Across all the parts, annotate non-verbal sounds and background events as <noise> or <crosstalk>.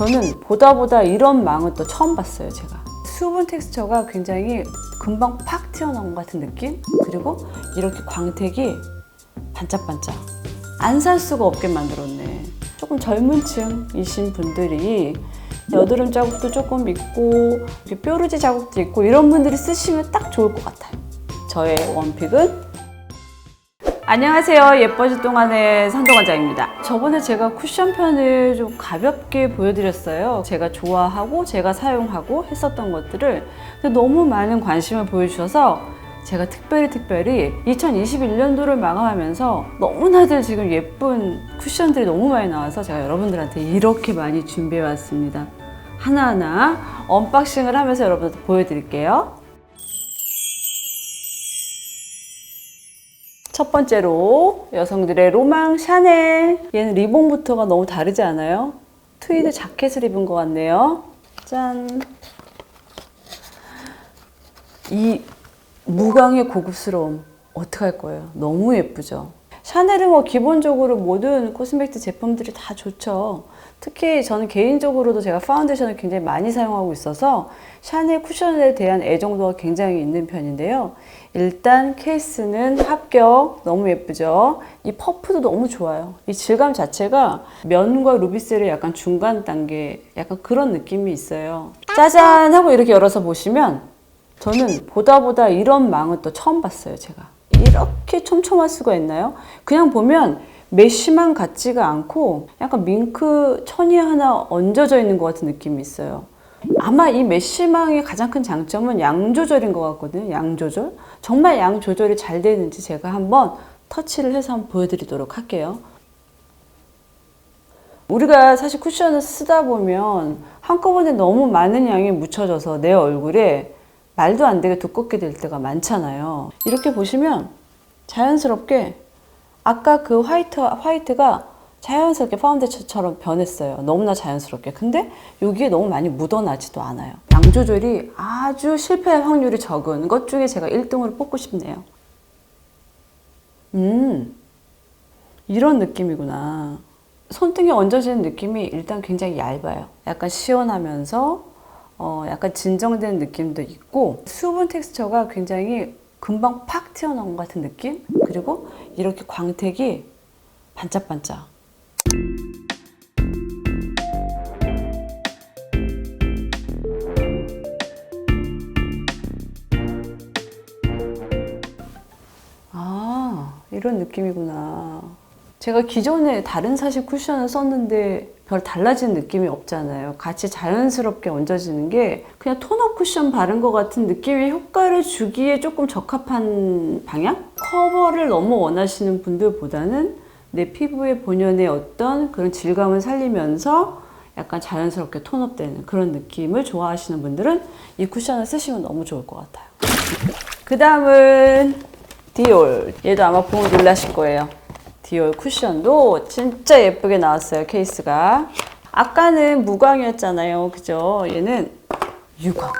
저는 보다 보다 이런 망은 또 처음 봤어요, 제가. 수분 텍스처가 굉장히 금방 팍 튀어나온 것 같은 느낌? 그리고 이렇게 광택이 반짝반짝. 안 살 수가 없게 만들었네. 조금 젊은 층이신 분들이 여드름 자국도 조금 있고 뾰루지 자국도 있고 이런 분들이 쓰시면 딱 좋을 것 같아요. 저의 원픽은 안녕하세요. 예뻐질 동안의 산도관장입니다. 저번에 제가 쿠션 편을 좀 가볍게 보여드렸어요. 제가 좋아하고 제가 사용하고 했었던 것들을 근데 너무 많은 관심을 보여주셔서 제가 특별히 특별히 2021년도를 마감하면서 너무나들 지금 예쁜 쿠션들이 너무 많이 나와서 제가 여러분들한테 이렇게 많이 준비해 왔습니다. 하나하나 언박싱을 하면서 여러분한테 보여드릴게요. 첫 번째로 여성들의 로망 샤넬. 얘는 리본부터가 너무 다르지 않아요? 트위드 자켓을 입은 것 같네요. 짠. 이 무광의 고급스러움 어떡할 거예요? 너무 예쁘죠? 샤넬은 뭐 기본적으로 모든 코스메틱 제품들이 다 좋죠. 특히 저는 개인적으로도 제가 파운데이션을 굉장히 많이 사용하고 있어서 샤넬 쿠션에 대한 애정도가 굉장히 있는 편인데요. 일단 케이스는 합격. 너무 예쁘죠? 이 퍼프도 너무 좋아요. 이 질감 자체가 면과 루비셀의 약간 중간 단계, 약간 그런 느낌이 있어요. 짜잔! 하고 이렇게 열어서 보시면 저는 보다 보다 이런 망은 또 처음 봤어요, 제가. 이렇게 촘촘할 수가 있나요? 그냥 보면 메쉬만 같지가 않고 약간 밍크 천이 하나 얹어져 있는 것 같은 느낌이 있어요. 아마 이 메쉬망의 가장 큰 장점은 양 조절인 것 같거든요. 양 조절. 정말 양 조절이 잘 되는지 제가 한번 터치를 해서 한번 보여드리도록 할게요. 우리가 사실 쿠션을 쓰다 보면 한꺼번에 너무 많은 양이 묻혀져서 내 얼굴에 말도 안 되게 두껍게 될 때가 많잖아요. 이렇게 보시면 자연스럽게 아까 그 화이트, 화이트가 자연스럽게 파운데이션처럼 변했어요. 너무나 자연스럽게. 근데 여기에 너무 많이 묻어나지도 않아요. 양 조절이 아주 실패할 확률이 적은 것 중에 제가 1등으로 뽑고 싶네요. 음, 이런 느낌이구나. 손등에 얹어지는 느낌이 일단 굉장히 얇아요. 약간 시원하면서 어, 약간 진정된 느낌도 있고 수분 텍스처가 굉장히 금방 팍 튀어나온 것 같은 느낌? 그리고 이렇게 광택이 반짝반짝. 아, 이런 느낌이구나. 제가 기존에 다른 사실 쿠션을 썼는데 별 달라진 느낌이 없잖아요. 같이 자연스럽게 얹어지는 게 그냥 톤업 쿠션 바른 것 같은 느낌의 효과를 주기에 조금 적합한 방향? 커버를 너무 원하시는 분들보다는 내 피부의 본연의 어떤 그런 질감을 살리면서 약간 자연스럽게 톤업되는 그런 느낌을 좋아하시는 분들은 이 쿠션을 쓰시면 너무 좋을 것 같아요. 그 다음은 디올. 얘도 아마 보면 놀라실 거예요. 디올 쿠션도 진짜 예쁘게 나왔어요, 케이스가. 아까는 무광이었잖아요. 그죠? 얘는 유광.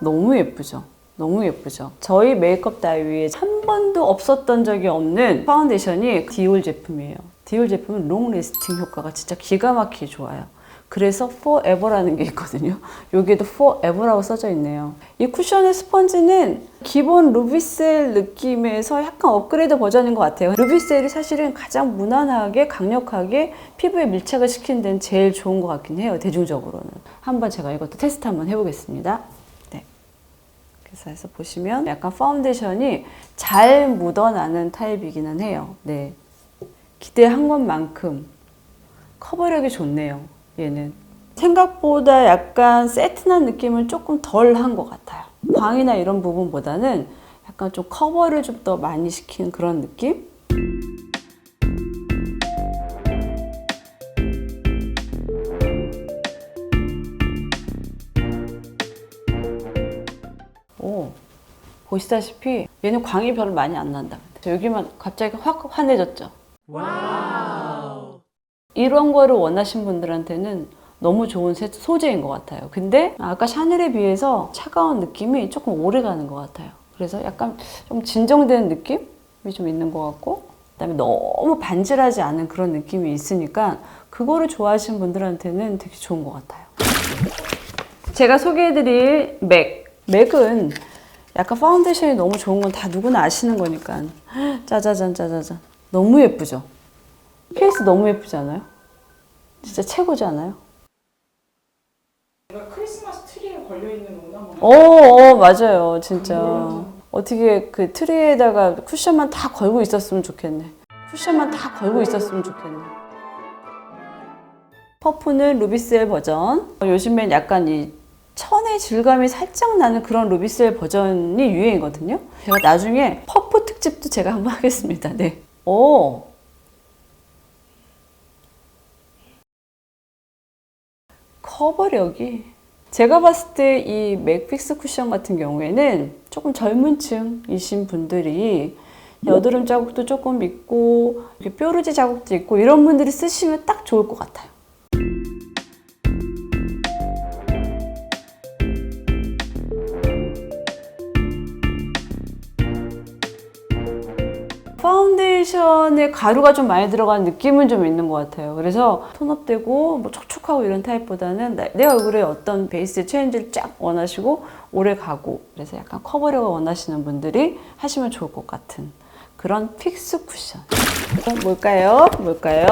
너무 예쁘죠? 너무 예쁘죠? 저희 메이크업 다이어리에 한 번도 없었던 적이 없는 파운데이션이 디올 제품이에요. 디올 제품은 롱 레스팅 효과가 진짜 기가 막히게 좋아요. 그래서 forever라는 게 있거든요. 여기에도 forever라고 써져 있네요. 이 쿠션의 스펀지는 기본 루비셀 느낌에서 약간 업그레이드 버전인 것 같아요. 루비셀이 사실은 가장 무난하게 강력하게 피부에 밀착을 시키는 데는 제일 좋은 것 같긴 해요. 대중적으로는. 한번 제가 이것도 테스트 한번 해보겠습니다. 네. 그래서 해서 보시면 약간 파운데이션이 잘 묻어나는 타입이기는 해요. 네. 기대한 것만큼 커버력이 좋네요. 얘는 생각보다 약간 세트한 느낌은 조금 덜 한 것 같아요. 광이나 이런 부분보다는 약간 좀 커버를 좀 더 많이 시킨 그런 느낌? 오, 보시다시피 얘는 광이 별로 많이 안 난다. 여기만 갑자기 확 환해졌죠? 이런 거를 원하신 분들한테는 너무 좋은 세- 소재인 것 같아요. 근데 아까 샤넬에 비해서 차가운 느낌이 조금 오래 가는 것 같아요. 그래서 약간 좀 진정되는 느낌이 좀 있는 것 같고 그다음에 너무 반질하지 않은 그런 느낌이 있으니까 그거를 좋아하시는 분들한테는 되게 좋은 것 같아요. 제가 소개해드릴 맥. 맥은 약간 파운데이션이 너무 좋은 건 다 누구나 아시는 거니까. 짜자잔, 짜자잔. 너무 예쁘죠? 케이스 너무 예쁘지 않아요? 진짜 최고지 않아요? 크리스마스 트리에 걸려 있는 거나 뭐 어, 어, 맞아요. 진짜. 어떻게 그 트리에다가 쿠션만 다 걸고 있었으면 좋겠네. 쿠션만 다 걸고 있었으면 좋겠네. 퍼프는 루비셀 버전. 어, 요즘엔 약간 이 천의 질감이 살짝 나는 그런 루비셀 버전이 유행이거든요. 제가 나중에 퍼프 특집도 제가 한번 <laughs> 하겠습니다. 네. 오. 커버력이 제가 봤을 때 이 맥픽스 쿠션 같은 경우에는 조금 젊은 층이신 분들이 여드름 자국도 조금 있고 뾰루지 자국도 있고 이런 분들이 쓰시면 딱 좋을 것 같아요. 파운데이션에 가루가 좀 많이 들어간 느낌은 좀 있는 것 같아요. 그래서 톤업되고 뭐 촉촉하고 이런 타입보다는 나- 내 얼굴에 어떤 베이스 체인지를 쫙 원하시고 오래 가고 그래서 약간 커버력을 원하시는 분들이 하시면 좋을 것 같은 그런 픽스 쿠션. 어, 뭘까요? 뭘까요?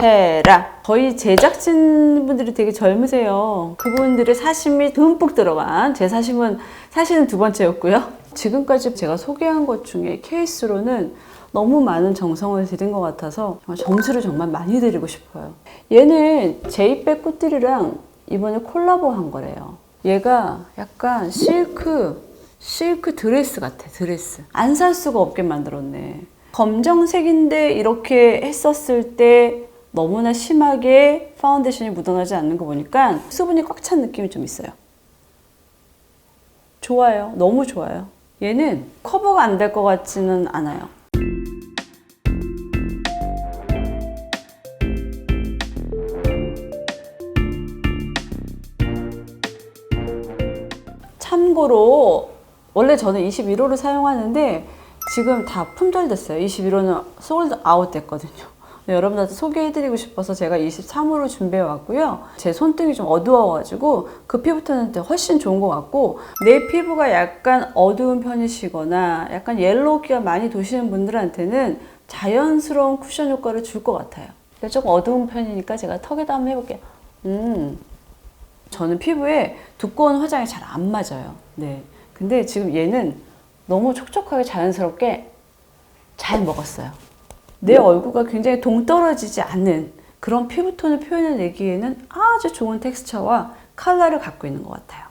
헤라. 거의 제작진 분들이 되게 젊으세요. 그분들의 사심이 듬뿍 들어간 제 사심은 사실은 두 번째였고요. 지금까지 제가 소개한 것 중에 케이스로는 너무 많은 정성을 들인 것 같아서 점수를 정말 많이 드리고 싶어요. 얘는 제이백 꾸띠리랑 이번에 콜라보 한 거래요. 얘가 약간 실크, 실크 드레스 같아, 드레스. 안 살 수가 없게 만들었네. 검정색인데 이렇게 했었을 때 너무나 심하게 파운데이션이 묻어나지 않는 거 보니까 수분이 꽉 찬 느낌이 좀 있어요. 좋아요. 너무 좋아요. 얘는 커버가 안 될 것 같지는 않아요. 참고로 원래 저는 21호를 사용하는데 지금 다 품절됐어요. 21호는 솔드 아웃 됐거든요. 네, 여러분한테 소개해드리고 싶어서 제가 23호를 준비해 왔고요. 제 손등이 좀 어두워가지고 그 피부톤한테 훨씬 좋은 것 같고 내 피부가 약간 어두운 편이시거나 약간 옐로우기가 많이 도시는 분들한테는 자연스러운 쿠션 효과를 줄 것 같아요. 근데 조금 어두운 편이니까 제가 턱에다 한번 해볼게요. 음, 저는 피부에 두꺼운 화장이 잘 안 맞아요. 네. 근데 지금 얘는 너무 촉촉하게 자연스럽게 잘 먹었어요. 내 얼굴과 굉장히 동떨어지지 않는 그런 피부톤을 표현해내기에는 아주 좋은 텍스처와 컬러를 갖고 있는 것 같아요.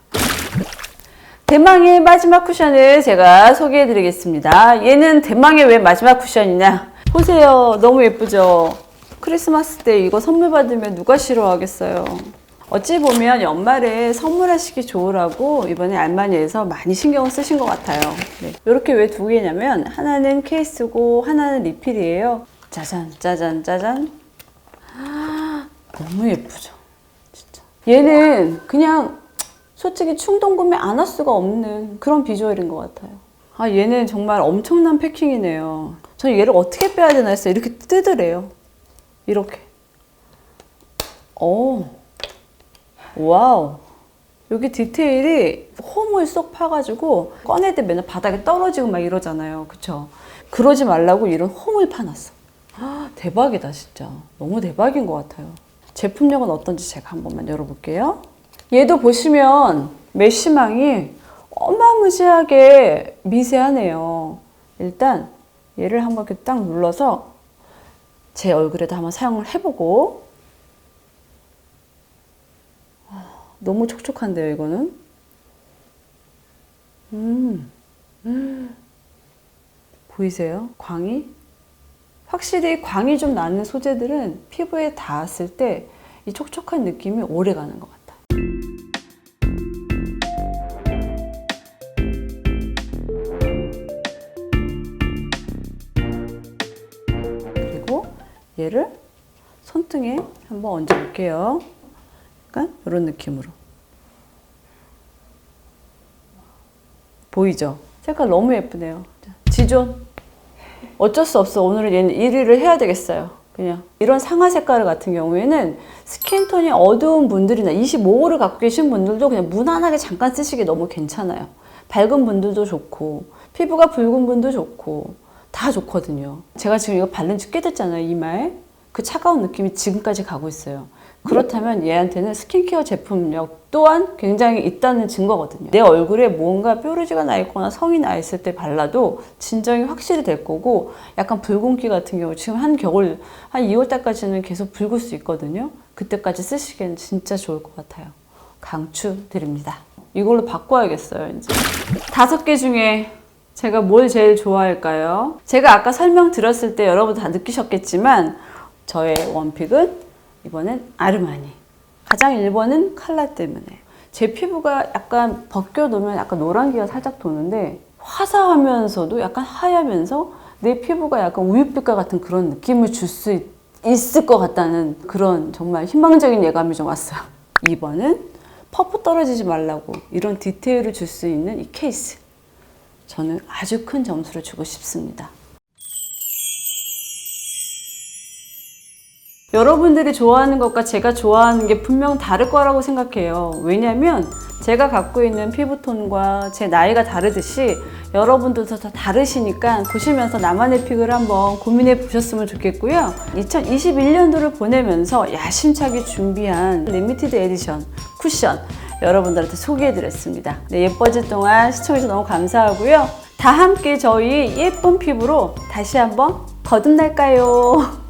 대망의 마지막 쿠션을 제가 소개해 드리겠습니다. 얘는 대망의 왜 마지막 쿠션이냐? 보세요. 너무 예쁘죠? 크리스마스 때 이거 선물 받으면 누가 싫어하겠어요? 어찌 보면 연말에 선물하시기 좋으라고 이번에 알마니에서 많이 신경을 쓰신 것 같아요. 네. 이렇게 왜 두 개냐면 하나는 케이스고 하나는 리필이에요. 짜잔, 짜잔, 짜잔. 아, 너무 예쁘죠? 진짜. 얘는 그냥 솔직히 충동 구매 안 할 수가 없는 그런 비주얼인 것 같아요. 아, 얘는 정말 엄청난 패킹이네요. 저는 얘를 어떻게 빼야 되나 했어요. 이렇게 뜨더래요. 이렇게. 오. 와우. 여기 디테일이 홈을 쏙 파가지고 꺼낼 때 맨날 바닥에 떨어지고 막 이러잖아요. 그쵸? 그러지 말라고 이런 홈을 파놨어. 아, 대박이다, 진짜. 너무 대박인 것 같아요. 제품력은 어떤지 제가 한 번만 열어볼게요. 얘도 보시면 메쉬망이 어마무지하게 미세하네요. 일단 얘를 한번 이렇게 딱 눌러서 제 얼굴에도 한번 사용을 해보고 너무 촉촉한데요, 이거는? 음, 음. 보이세요? 광이? 확실히 광이 좀 나는 소재들은 피부에 닿았을 때 이 촉촉한 느낌이 오래 가는 것 같아요. 그리고 얘를 손등에 한번 얹어 볼게요. 약간 이런 느낌으로. 보이죠? 색깔 너무 예쁘네요. 자, 지존. 어쩔 수 없어. 오늘은 얘는 1위를 해야 되겠어요. 그냥 이런 상아 색깔 같은 경우에는 스킨톤이 어두운 분들이나 25호를 갖고 계신 분들도 그냥 무난하게 잠깐 쓰시기 너무 괜찮아요. 밝은 분들도 좋고 피부가 붉은 분도 좋고 다 좋거든요. 제가 지금 이거 바른 지 꽤 됐잖아요. 이마에 그 차가운 느낌이 지금까지 가고 있어요. 그렇다면 얘한테는 스킨케어 제품력 또한 굉장히 있다는 증거거든요. 내 얼굴에 뭔가 뾰루지가 나 있거나 성이 나 있을 때 발라도 진정이 확실히 될 거고 약간 붉은기 같은 경우 지금 한 겨울 한 2월 달까지는 계속 붉을 수 있거든요. 그때까지 쓰시기에는 진짜 좋을 것 같아요. 강추드립니다. 이걸로 바꿔야겠어요, 이제. 다섯 개 중에 제가 뭘 제일 좋아할까요? 제가 아까 설명 드렸을 때 여러분 다 느끼셨겠지만 저의 원픽은 이번엔 아르마니. 가장 1번은 칼라 때문에. 제 피부가 약간 벗겨놓으면 약간 노란기가 살짝 도는데 화사하면서도 약간 하얗면서 내 피부가 약간 우윳빛과 같은 그런 느낌을 줄 수 있을 것 같다는 그런 정말 희망적인 예감이 좀 왔어요. 2번은 퍼프 떨어지지 말라고 이런 디테일을 줄 수 있는 이 케이스. 저는 아주 큰 점수를 주고 싶습니다. 여러분들이 좋아하는 것과 제가 좋아하는 게 분명 다를 거라고 생각해요. 왜냐면 제가 갖고 있는 피부톤과 제 나이가 다르듯이 여러분들도 다 다르시니까 보시면서 나만의 픽을 한번 고민해 보셨으면 좋겠고요. 2021년도를 보내면서 야심차게 준비한 리미티드 에디션 쿠션 여러분들한테 소개해 드렸습니다. 네, 예뻐질 동안 시청해주셔서 너무 감사하고요. 다 함께 저희 예쁜 피부로 다시 한번 거듭날까요?